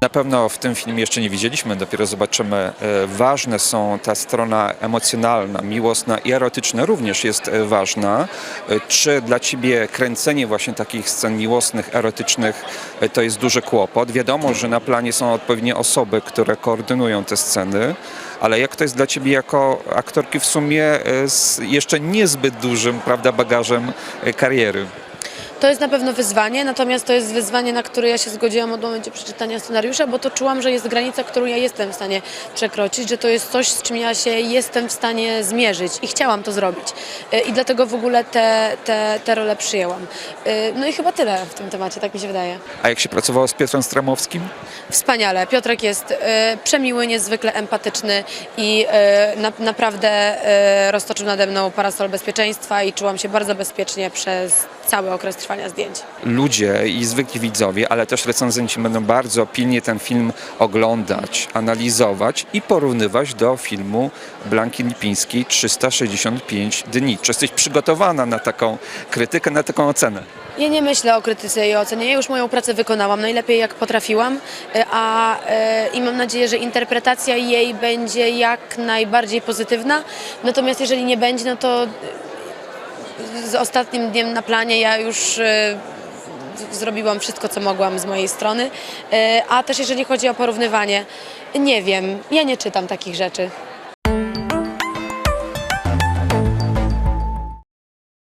Na pewno w tym filmie jeszcze nie widzieliśmy, dopiero zobaczymy. E, Ważne są ta strona emocjonalna, miłosna i erotyczna również jest e, ważna. E, Czy dla Ciebie kręcenie właśnie takich scen miłosnych, erotycznych to jest duży kłopot? Wiadomo, że na planie są odpowiednie osoby, które koordynują te sceny, ale jak to jest dla Ciebie jako aktorki w sumie z jeszcze niezbyt dużym prawda, bagażem kariery? To jest na pewno wyzwanie, natomiast to jest wyzwanie, na które ja się zgodziłam od momentu przeczytania scenariusza, bo to czułam, że jest granica, którą ja jestem w stanie przekroczyć, że to jest coś, z czym ja się jestem w stanie zmierzyć i chciałam to zrobić. Y, I dlatego w ogóle te, te, te role przyjęłam. Y, No i chyba tyle w tym temacie, tak mi się wydaje. A jak się pracowało z Piotrem Stramowskim? Wspaniale. Piotrek jest e, przemiły, niezwykle empatyczny i e, na, naprawdę e, roztoczył nade mną parasol bezpieczeństwa i czułam się bardzo bezpiecznie przez cały okres trwania zdjęć. ludzie i zwykli widzowie, ale też recenzenci będą bardzo pilnie ten film oglądać, analizować i porównywać do filmu Blanki Lipińskiej 365 dni. Czy jesteś przygotowana na taką krytykę, na taką ocenę? Ja nie myślę o krytyce i ocenie. Ja już moją pracę wykonałam najlepiej jak potrafiłam, e, a e, i mam nadzieję, że interpretacja jej będzie jak najbardziej pozytywna. Natomiast jeżeli nie będzie, no to z ostatnim dniem na planie ja już w- zrobiłam wszystko, co mogłam z mojej strony. E, A też jeżeli chodzi o porównywanie, nie wiem, ja nie czytam takich rzeczy.